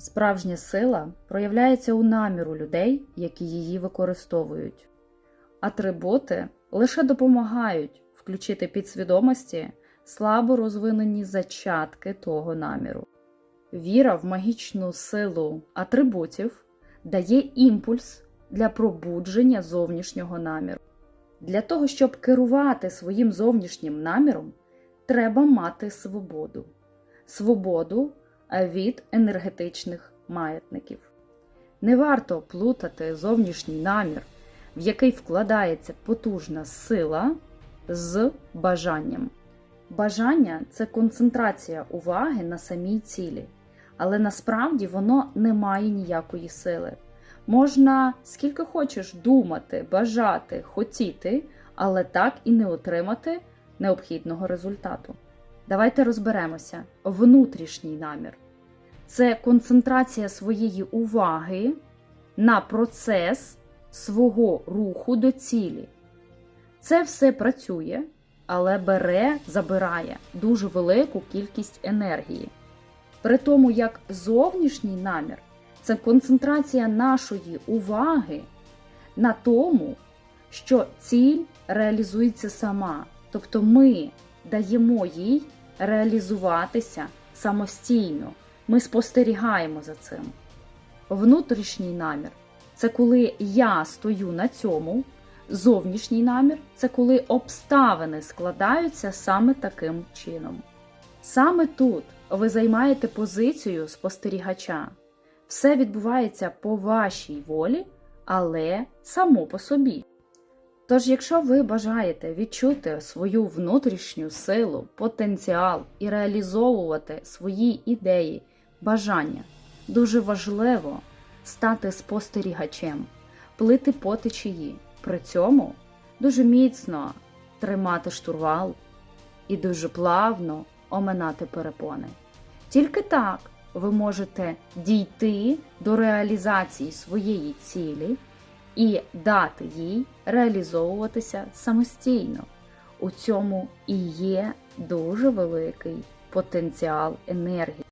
Справжня сила проявляється у наміру людей, які її використовують. Атрибути лише допомагають включити підсвідомості слабо розвинені зачатки того наміру. Віра в магічну силу атрибутів дає імпульс для пробудження зовнішнього наміру. Для того, щоб керувати своїм зовнішнім наміром, треба мати свободу. Свободу від енергетичних маятників. Не варто плутати зовнішній намір, в який вкладається потужна сила, з бажанням. Бажання це концентрація уваги на самій цілі, але насправді воно не має ніякої сили. Можна скільки хочеш думати, бажати, хотіти, але так і не отримати необхідного результату. Давайте розберемося. Внутрішній намір це концентрація своєї уваги на процес свого руху до цілі. Це все працює, але бере, забирає дуже велику кількість енергії. При тому, як зовнішній намір це концентрація нашої уваги на тому, що ціль реалізується сама. Тобто ми даємо їй реалізуватися самостійно. Ми спостерігаємо за цим. Внутрішній намір це коли я стою на цьому, зовнішній намір це коли обставини складаються саме таким чином. Саме тут ви займаєте позицію спостерігача. Все відбувається по вашій волі, але само по собі. Тож, якщо ви бажаєте відчути свою внутрішню силу, потенціал і реалізовувати свої ідеї, бажання, дуже важливо стати спостерігачем, плити по течії, при цьому дуже міцно тримати штурвал і дуже плавно оминати перепони. Тільки так ви можете дійти до реалізації своєї цілі і дати їй реалізовуватися самостійно. У цьому і є дуже великий потенціал енергії.